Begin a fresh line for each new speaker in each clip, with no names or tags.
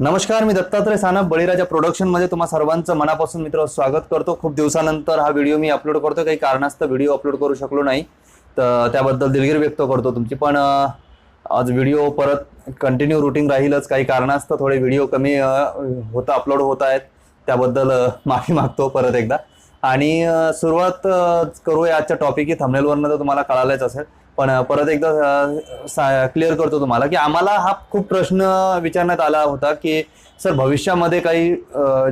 नमस्कार मी दत्तात्रय सानप बळीराजा प्रोडक्शनमध्ये तुम्हा सर्वांचं मनापासून मित्र स्वागत करतो. खूप दिवसानंतर हा व्हिडिओ मी अपलोड करतो काही कारणास्तव व्हिडिओ अपलोड करू शकलो नाही. तर त्याबद्दल दिलगिरी व्यक्त करतो तुमची. पण आज व्हिडिओ परत कंटिन्यू रुटीन राहीलच. काही कारणास्तव थोडे व्हिडिओ कमी होता अपलोड होत आहेत. त्याबद्दल माफी मागतो परत एकदा. आणि सुरुवात करूया. आजच्या टॉपिक थंबनेलवरनं तर तुम्हाला कळालंच असेल. पण परत एकदा क्लिअर करतो तुम्हाला की आम्हाला हा खूप प्रश्न विचारण्यात आला होता की सर भविष्यामध्ये काही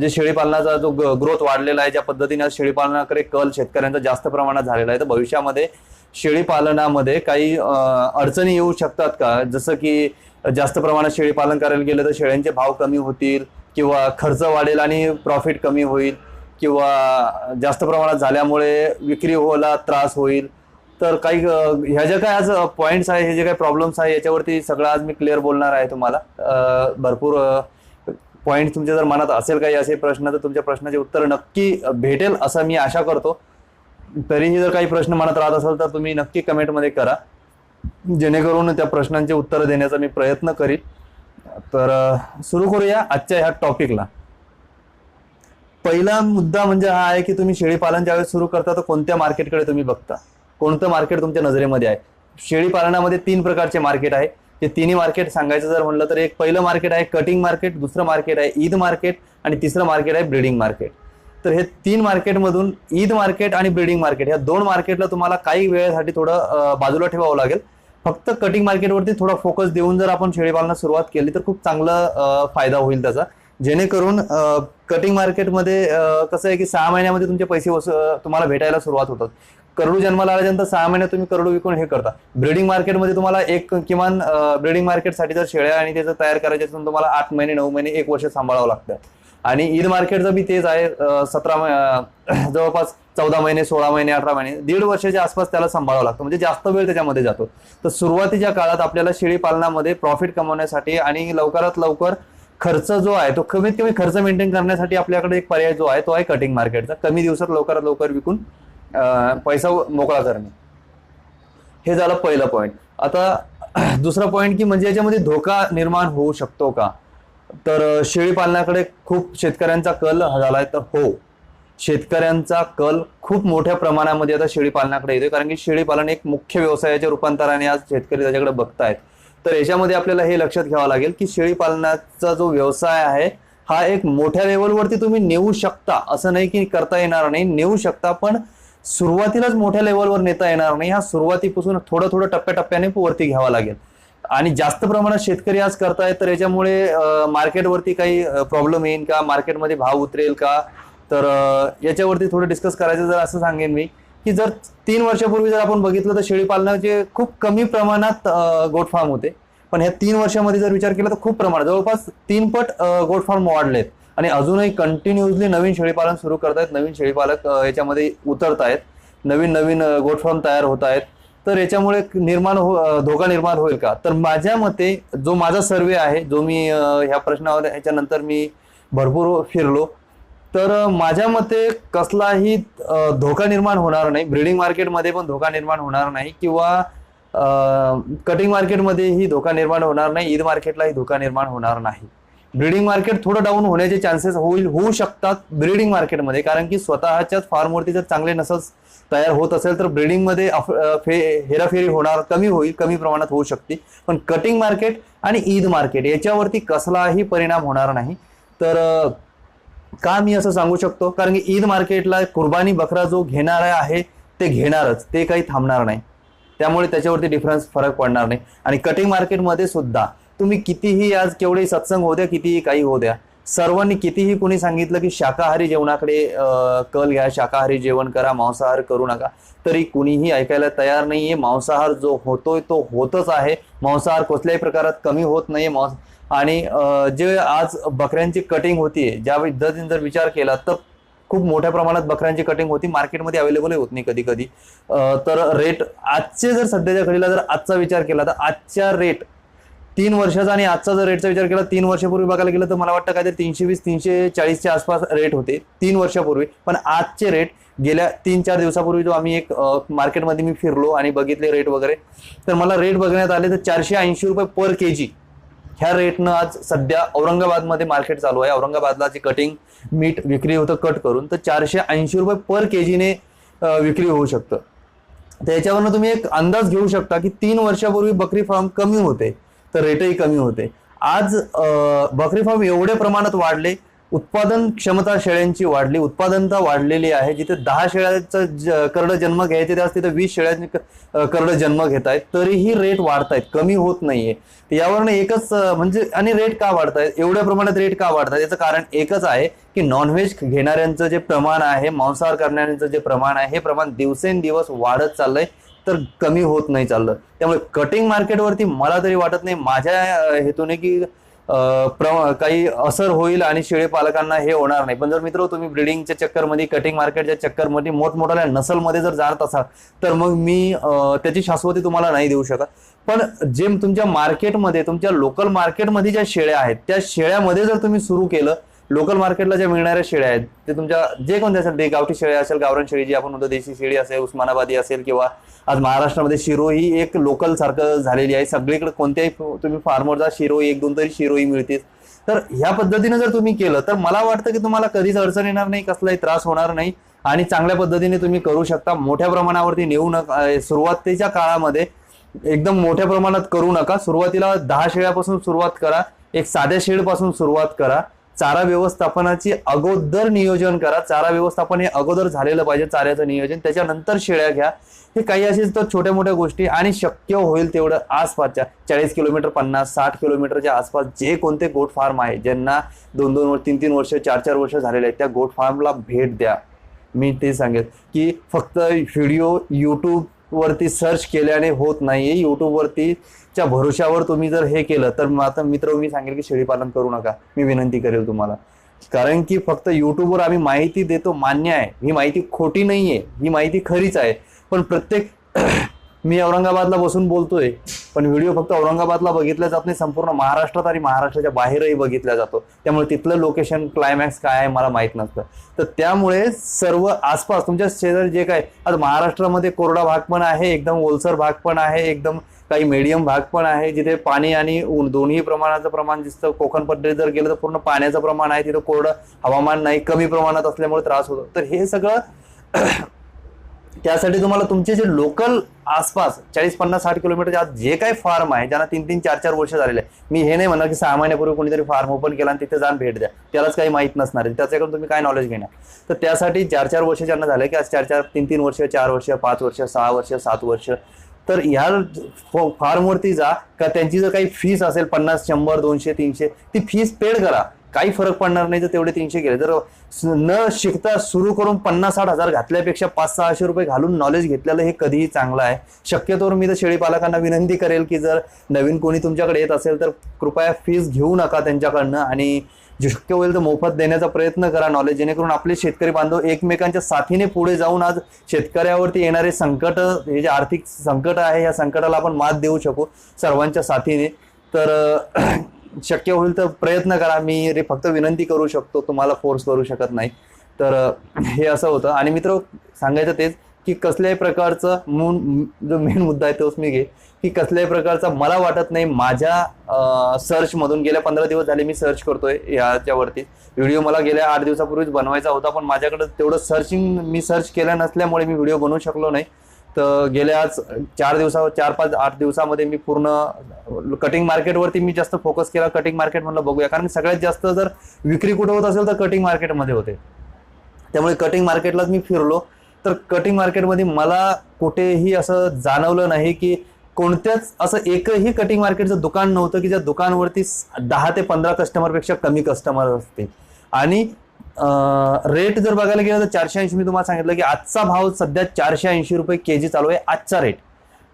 जे शेळीपालनाचा जो ग्रोथ वाढलेला आहे ज्या पद्धतीने शेळीपालनाकडे कल शेतकऱ्यांचा जास्त प्रमाणात झालेला आहे तर भविष्यामध्ये शेळीपालनामध्ये काही अडचणी येऊ शकतात का? जसं की जास्त प्रमाणात शेळीपालन करायला गेलं तर शेळ्यांचे भाव कमी होतील किंवा खर्च वाढेल आणि प्रॉफिट कमी होईल किंवा जास्त प्रमाणात झाल्यामुळे विक्री व्हायला त्रास होईल. तर काही ह्या ज्या काय आज पॉईंट्स आहे हे जे काही प्रॉब्लेम्स आहे याच्यावरती सगळं आज मी क्लिअर बोलणार आहे तुम्हाला. भरपूर पॉईंट तुमच्या जर मनात असेल काही असे प्रश्न तर तुमच्या प्रश्नाचे उत्तर नक्की भेटेल असं मी आशा करतो. तरीही जर काही प्रश्न मनात राहत असेल तर तुम्ही नक्की कमेंटमध्ये करा. जेणेकरून त्या प्रश्नांचे उत्तर देण्याचा मी प्रयत्न करीन. तर सुरू करूया आजच्या ह्या टॉपिकला पहिला मुद्दा म्हणजे हा आहे की तुम्ही शेळीपालन ज्यावेळेस सुरू करता तर कोणत्या मार्केटकडे तुम्ही बघता? कोणतं मार्केट तुमच्या नजरेमध्ये आहे? शेळी पालनामध्ये तीन प्रकारचे मार्केट आहे. ते तिन्ही मार्केट सांगायचं जर म्हणलं तर एक पहिलं मार्केट आहे कटिंग मार्केट दुसरं मार्केट आहे ईद मार्केट आणि तिसरं मार्केट आहे ब्रीडिंग मार्केट तर हे तीन मार्केटमधून ईद मार्केट आणि ब्रीडिंग मार्केट या दोन मार्केटला तुम्हाला काही वेळेसाठी थोडं बाजूला ठेवावं लागेल. फक्त कटिंग मार्केटवरती थोडा फोकस देऊन जर आपण शेळीपालनास सुरुवात केली तर खूप चांगला फायदा होईल त्याचा. जेणेकरून कटिंग मार्केटमध्ये कसं आहे की सहा महिन्यामध्ये तुमचे पैसे वसू तुम्हाला भेटायला सुरुवात होतात. करडू जन्माला आल्यानंतर सहा महिन्यात तुम्ही करडू विकून हे करता. ब्रीडिंग मार्केटमध्ये तुम्हाला एक किमान ब्रीडिंग मार्केटसाठी जर शेळ्या आणि त्याचं तयार करायचे असेल तर तुम्हाला आठ महिने नऊ महिने एक वर्ष सांभाळावं लागतं. आणि ईद मार्केटचं बी तेच आहे सतरा जवळपास चौदा महिने सोळा महिने अठरा महिने दीड वर्षाच्या आसपास त्याला सांभाळावं लागतं. म्हणजे जास्त वेळ त्याच्यामध्ये जातो. तर सुरुवातीच्या काळात आपल्याला शेळी पालनामध्ये प्रॉफिट कमवण्यासाठी आणि लवकरात लवकर खर्च जो आहे तो कमीत कमी खर्च मेंटेन करण्यासाठी आपल्याकडे एक पर्याय जो आहे तो आहे कटिंग मार्केटचा कमी दिवसात लवकरात लवकर विकून पैसा मोकळा करणे. हे झालं पहिलं पॉईंट आता दुसरा पॉईंट की म्हणजे याच्यामध्ये धोका निर्माण होऊ शकतो का? तर शेळी पालनाकडे खूप शेतकऱ्यांचा कल झालाय तर हो. शेतकऱ्यांचा कल खूप मोठ्या प्रमाणामध्ये आता शेळी पालनाकडे येतोय कारण की शेळी पालन एक मुख्य व्यवसायाच्या रूपांतराने आज शेतकरी त्याच्याकडे बघतायत. तर याच्यामध्ये आपल्याला हे लक्षात घ्यावं लागेल की शेळी पालनाचा जो व्यवसाय आहे हा एक मोठ्या लेवलवरती तुम्ही नेऊ शकता. असं नाही की करता येणार नाही नेऊ शकता पण सुरुवातीलाच मोठ्या लेवलवर नेता येणार नाही हा सुरुवातीपासून थोडं थोडं टप्प्याटप्प्याने वरती घ्यावा लागेल. आणि जास्त प्रमाणात शेतकरी आज करतायत तर याच्यामुळे मार्केटवरती काही प्रॉब्लेम येईल का? मार्केटमध्ये भाव उतरेल का? तर याच्यावरती थोडं डिस्कस करायचं जर असं सांगेन मी की जर तीन वर्षापूर्वी जर आपण बघितलं तर शेळी पालनाचे खूप कमी प्रमाणात गोट फार्म होते. पण ह्या तीन वर्षामध्ये जर विचार केला तर खूप प्रमाणात जवळपास तीन पट गोट फार्म वाढलेत. आणि अजूनही कंटिन्युअसली नवीन शेळीपालन सुरू करतायत. नवीन शेळीपालक याच्यामध्ये याच्यामध्ये उतरतायत. नवीन नवीन गोट फॉर्म तयार होत आहेत तर याच्यामुळे निर्माण हो धोका निर्माण होईल का? तर माझ्या मते जो माझा सर्वे आहे जो मी ह्या प्रश्नावर ह्याच्यानंतर मी भरपूर फिरलो तर माझ्या मते कसलाही धोका निर्माण होणार नाही. ब्रीडिंग मार्केटमध्ये पण धोका निर्माण होणार नाही किंवा कटिंग मार्केटमध्येही धोका निर्माण होणार नाही. ईद मार्केटलाही धोका निर्माण होणार नाही. ब्रीडिंग मार्केट थोडं डाऊन होण्याचे चान्सेस होईल होऊ शकतात ब्रीडिंग मार्केटमध्ये कारण की स्वतःच्याच फार्मवरती जर चांगले नसल्स तयार होत असेल तर ब्रीडिंगमध्ये अफ- फे हेराफेरी होणार कमी होईल कमी प्रमाणात होऊ शकते. पण कटिंग मार्केट आणि ईद मार्केट याच्यावरती कसलाही परिणाम होणार नाही. तर का मी असं सांगू शकतो? कारण की ईद मार्केटला कुर्बानी बकरा जो घेणारा आहे ते घेणारच ते काही थांबणार नाही. त्यामुळे त्याच्यावरती डिफरन्स फरक पडणार नाही. आणि कटिंग मार्केटमध्ये सुद्धा तुम्ही कितीही आज केवढे सत्संग होऊ द्या कितीही काही होऊ द्या. सर्वांनी कितीही कुणी सांगितलं की शाकाहारी जेवणाकडे कल घ्या शाकाहारी जेवण करा मांसाहार करू नका तरी कुणीही ऐकायला तयार नाहीये. मांसाहार जो होतोय तो होतच आहे. मांसाहार कुठल्याही प्रकारात कमी होत नाहीये. मांस आणि जे आज बकऱ्यांची कटिंग होतीये ज्या पद्धतीने जर विचार केला तर खूप मोठ्या प्रमाणात बकऱ्यांची कटिंग होती. मार्केटमध्ये अवेलेबल होत नाही कधी कधी तर रेट आजचे जर सध्याच्या घडीला जर आजचा विचार केला तर आजच्या रेट तीन वर्षाचा आणि आजचा जर रेटचा विचार केला तीन वर्षापूर्वी बघायला गेलं तर मला वाटतं काहीतरी तीनशे वीस तीनशे चाळीसच्या आसपास रेट होते तीन वर्षापूर्वी. पण आजचे रेट गेल्या तीन चार दिवसापूर्वी जो आम्ही एक मार्केटमध्ये मी फिरलो आणि बघितले रेट वगैरे तर मला रेट बघण्यात आले तर चारशे ऐंशी रुपये पर के जी ह्या रेटनं आज सध्या औरंगाबादमध्ये मार्केट चालू आहे. औरंगाबादला जे कटिंग मीठ विक्री होतं कट करून तर चारशे ऐंशी रुपये पर के जीने विक्री होऊ शकतं. त्याच्यावरनं तुम्ही एक अंदाज घेऊ शकता की तीन वर्षापूर्वी बकरी फार्म कमी होते. तर रेटही कमी होते. आज बकरी फार्म एवढ्या प्रमाणात वाढले उत्पादन क्षमता शेळ्यांची वाढली उत्पादनता वाढलेली आहे. जिथे दहा शेळ्याचं ज- करडं जन्म घ्यायचे त्यास तिथे वीस शेळ्यांचे करडं जन्म घेत आहेत. तरीही रेट वाढतायत कमी होत नाहीये. तर यावरनं एकच म्हणजे आणि रेट का वाढतायत एवढ्या प्रमाणात रेट का वाढतात याचं कारण एकच आहे की नॉनव्हेज घेणाऱ्यांचं जे प्रमाण आहे मांसाहार करणाऱ्यांचं जे प्रमाण आहे हे प्रमाण दिवसेंदिवस वाढत चाललंय. तर कमी होत नाही चाललं. त्यामुळे कटिंग मार्केटवरती मला तरी वाटत नाही. माझ्या हेतूने की काही असर होईल आणि शेळी पालकांना हे होणार नाही. पण जर मित्र तुम्ही ब्रिडिंगच्या चक्करमध्ये कटिंग मार्केटच्या चक्करमध्ये मोठमोठ्या नसलमध्ये जर जात असाल तर मग मी त्याची शाश्वती तुम्हाला नाही देऊ शकत. पण जे तुमच्या मार्केटमध्ये तुमच्या लोकल मार्केटमध्ये ज्या शेळ्या आहेत त्या शेळ्यामध्ये जर तुम्ही सुरू केलं लोकल मार्केटला ज्या मिळणाऱ्या शेळ्या आहेत ते तुमच्या जे कोणते असेल ते गावठी शेळी असेल गावरान शेळी जी आपण म्हणतो देशी शेळी असेल उस्मानाबादी असेल किंवा आज महाराष्ट्रामध्ये शिरो ही एक लोकल सारखं झालेली आहे. सगळीकडे कोणत्याही तुम्ही फार्मर जा शिरो एक दोन तरी शिरोही मिळतील. तर ह्या पद्धतीने जर तुम्ही केलं तर मला वाटतं की तुम्हाला कधीच अडचण येणार नाही कसलाही त्रास होणार नाही आणि चांगल्या पद्धतीने तुम्ही करू शकता. मोठ्या प्रमाणावरती नेऊ नका सुरुवातीच्या काळामध्ये एकदम मोठ्या प्रमाणात करू नका. सुरुवातीला दहा शेळ्यापासून सुरुवात करा एक साध्या शेळपासून सुरुवात करा. चारा व्यवस्थापनाची अगोदर नियोजन करा. चारा व्यवस्थापन हे अगोदर झालेलं पाहिजे चाऱ्याचं नियोजन. त्याच्यानंतर शेळ्या घ्या. हे काही असेल तर छोट्या मोठ्या गोष्टी आणि शक्य होईल तेवढं आसपासच्या चाळीस किलोमीटर पन्नास साठ किलोमीटरच्या आसपास जे कोणते गोट फार्म आहे ज्यांना दोन दोन तीन तीन वर्ष चार चार वर्ष झालेले आहेत त्या गोट फार्मला भेट द्या. मी ते सांगेन की फक्त व्हिडिओ यूट्यूब वरती सर्च केल्याने होत नाहीये. युट्यूबवरती च्या भरोशावर तुम्ही जर हे केलं तर माझा मित्र मी सांगेल की शेळी पालन करू नका. मी विनंती करेल तुम्हाला. कारण की फक्त युट्यूबवर आम्ही माहिती देतो मान्य आहे. ही माहिती खोटी नाहीये. ही माहिती खरीच आहे. पण प्रत्येक मी औरंगाबादला बसून बोलतोय पण व्हिडिओ फक्त औरंगाबादला बघितला जात नाही संपूर्ण महाराष्ट्रात आणि महाराष्ट्राच्या बाहेरही बघितला जातो. त्यामुळे तिथलं लोकेशन क्लायमॅक्स काय आहे मला माहीत नसतं. तर त्यामुळे सर्व आसपास तुमच्या शेजारी जे काय आता महाराष्ट्रामध्ये कोरडा भाग पण आहे एकदम ओलसर भाग पण आहे एकदम काही मीडियम भाग पण आहे जिथे पाणी आणि ऊन दोन्ही प्रमाणाचं प्रमाण दिसतं. कोकण पट्टीत जर गेलं तर पूर्ण पाण्याचं प्रमाण आहे तिथं कोरडं हवामान नाही कमी प्रमाणात असल्यामुळे त्रास होतो. तर हे सगळं त्यासाठी तुम्हाला तुमचे जे लोकल आसपास चाळीस पन्नास साठ किलोमीटरच्या आत जे काही फार्म आहे ज्यांना तीन तीन चार चार वर्ष झालेले आहे मी हे नाही म्हणणार की सहा महिन्यापूर्वी कोणीतरी फार्म ओपन केला आणि तिथे जाऊन भेट द्या. त्यालाच काही माहीत नसणार आहे. त्याच्याकडून तुम्ही काय नॉलेज घेणार? तर त्यासाठी चार चार वर्ष ज्यांना झाले की आज चार चार तीन तीन वर्ष चार वर्ष पाच वर्ष सहा वर्ष सात वर्ष तर ह्या फार्मवरती जा. का त्यांची जर काही फीस असेल पन्नास शंभर दोनशे तीनशे ती फीस पेड करा. काही फरक पडणार नाही तर तेवढे तीनशे गेले. जर न शिकता सुरू करून पन्नास साठ हजार घातल्यापेक्षा पाच सहाशे रुपये घालून नॉलेज घेतलेलं हे कधीही चांगलं आहे. शक्यतोवर मी तर शेळी पालकांना विनंती करेल की जर नवीन कोणी तुमच्याकडे येत असेल तर कृपया फीज घेऊ नका त्यांच्याकडनं आणि जे शक्य होईल तर मोफत देण्याचा प्रयत्न करा नॉलेज जेणेकरून आपले शेतकरी बांधव एकमेकांच्या साथीने पुढे जाऊन आज शेतकऱ्यावरती येणारे संकट हे जे आर्थिक संकट आहे या संकटाला आपण मात देऊ शकू सर्वांच्या साथीने. तर शक्य होईल तर प्रयत्न करा. मी रे फक्त विनंती करू शकतो तुम्हाला फोर्स करू शकत नाही. तर हे असं होतं. आणि मित्र सांगायचं तेच की कसल्याही प्रकारचं मून जो मेन मुद्दा आहे तोच मी घे. की कसल्याही प्रकारचा मला वाटत नाही माझ्या सर्चमधून गेल्या पंधरा दिवस झाले मी सर्च करतोय याच्यावरती. व्हिडिओ मला गेल्या आठ दिवसापूर्वीच बनवायचा होता पण माझ्याकडे तेवढं सर्चिंग मी सर्च केलं नसल्यामुळे मी व्हिडिओ बनवू शकलो नाही. तर गेल्या चार दिवसा चार पाच आठ दिवसामध्ये मी पूर्ण कटिंग मार्केटवरती मी जास्त फोकस केला. कटिंग मार्केट म्हणलं बघूया. कारण सगळ्यात जास्त जर विक्री कुठं होत असेल तर कटिंग मार्केटमध्ये होते. त्यामुळे कटिंग मार्केटलाच मी फिरलो. तर कटिंग मार्केटमध्ये मला कुठेही असं जाणवलं नाही की कोणत्याच असं एकही कटिंग मार्केटचं दुकान नव्हतं की ज्या दुकानवरती दहा ते पंधरा कस्टमरपेक्षा कमी कस्टमर असतील. आणि रेट जर बघायला गेलं तर चारशे ऐंशी मी तुम्हाला सांगितलं की आजचा भाव सध्या चारशे ऐंशी रुपये के जी चालू आहे आजचा रेट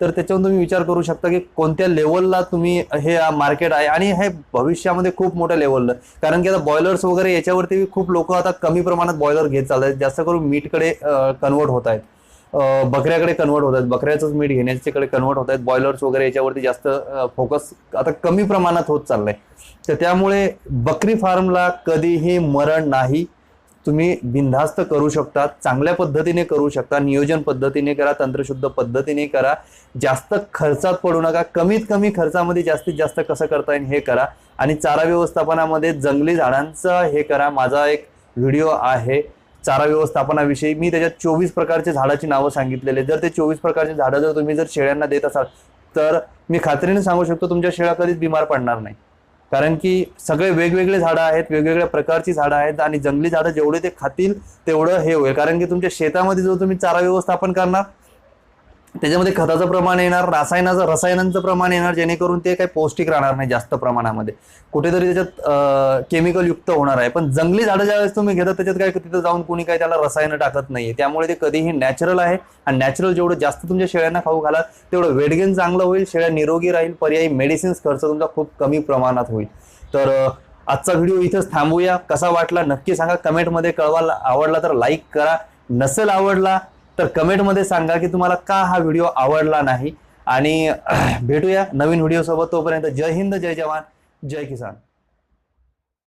तर त्याच्यावरून तुम्ही विचार करू शकता की कोणत्या लेवलला तुम्ही हे मार्केट आहे आणि हे भविष्यामध्ये खूप मोठ्या लेवलला कारण की आता बॉयलर्स वगैरे याच्यावरती खूप लोक आता कमी प्रमाणात बॉयलर घेत चालत आहेत जास्त करून मीटकडे कन्वर्ट होत आहेत. बकऱ्याकडे कन्वर्ट होत आहेत बकऱ्याचंच मीठ घेण्याच्याकडे कन्वर्ट होत आहेत. बॉयलर्स वगैरे याच्यावरती जास्त फोकस आता कमी प्रमाणात होत चाललंय. तर त्यामुळे बकरी फार्मला कधीही मरण नाही. तुम्ही बिनधास्त करू शकता चांगल्या पद्धतीने करू शकता नियोजन पद्धतीने करा तंत्रशुद्ध पद्धतीने करा. जास्त खर्चात पडू नका. कमीत कमी खर्चामध्ये जास्तीत जास्त कसं करता येईल हे करा. आणि चारा व्यवस्थापनामध्ये जंगली झाडांचं हे करा. माझा एक व्हिडिओ आहे. चारा व्यवस्थापनाविषयी मी त्याच्यात चोवीस प्रकारचे झाडाची नावं सांगितलेले. जर ते चोवीस प्रकारचे झाडं जर तुम्ही जर शेळ्यांना देत असाल तर मी खात्रीने सांगू शकतो तुमच्या शेळ्या कधीच बिमार पडणार नाही. कारण की सगळे वेगवेगळे झाडं आहेत वेगवेगळ्या प्रकारची झाडं आहेत आणि जंगली झाडं जेवढे ते खातील तेवढं हे होईल. कारण की तुमच्या शेतामध्ये जो तुम्ही चारा व्यवस्थापन करणार त्याच्यामध्ये खताचं प्रमाण येणार रासायनाचं रसायनांचं प्रमाण येणार जेणेकरून ते काही पौष्टिक राहणार नाही जास्त प्रमाणामध्ये. कुठेतरी त्याच्यात केमिकल युक्त होणार आहे. पण जंगली झाडं ज्यावेळेस तुम्ही घेतात त्याच्यात काय तिथं जाऊन कुणी काही त्याला रसायनं टाकत नाहीये. त्यामुळे ते कधीही नॅचरल आहे आणि नॅचरल जेवढं जास्त तुमच्या शेळ्यांना खाऊ घालाल तेवढं वेटगेन चांगलं होईल शेळ्या निरोगी राहील पर्यायी मेडिसिन्स खर्च तुमचा खूप कमी प्रमाणात होईल. तर आजचा व्हिडिओ इथंच थांबूया. कसा वाटला नक्की सांगा. कमेंटमध्ये कळवा आवडला तर लाईक करा. नसेल आवडला तर कमेंटमध्ये सांगा की तुम्हाला का हा व्हिडिओ आवडला नाही. आणि भेटूया नवीन व्हिडिओ सोबत तोपर्यंत जय हिंद जय जवान जय किसान.